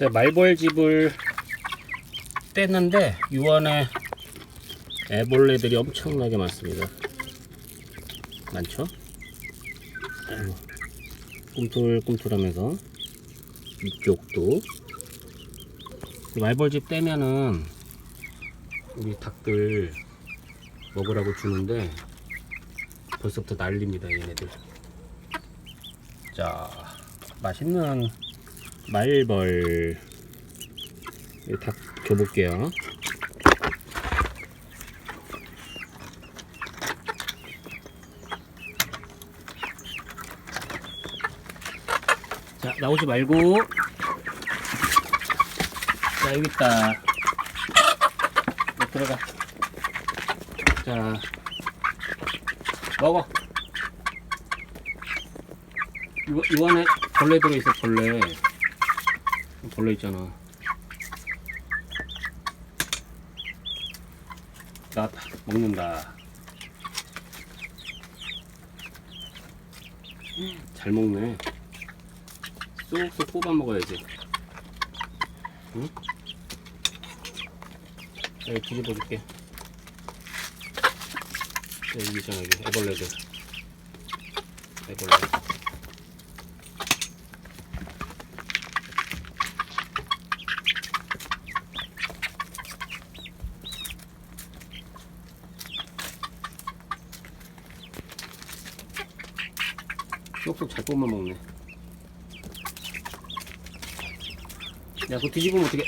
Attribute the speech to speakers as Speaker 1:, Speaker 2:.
Speaker 1: 제가 말벌집을 뗐는데 유원에 애벌레들이 엄청나게 많습니다. 많죠? 꿈틀꿈틀하면서 이쪽도 말벌집 떼면은 우리 닭들 먹으라고 주는데 벌써부터 난립니다 얘네들 자 맛있는 말벌 이닭 줘볼게요. 자 나오지 말고. 자 여기 있다. 너 들어가. 자 먹어. 이, 이 안에 벌레 들어있어 벌레 벌레 있잖아. 나왔다. 먹는다. 잘 먹네. 쏙쏙 뽑아 먹어야지. 응? 자, 여기 뒤집어 줄게. 여기 있잖아 여기 애벌레들 애벌레 쏙쏙 잘 뽑아 먹네. 야 그거 뒤집으면 어떻게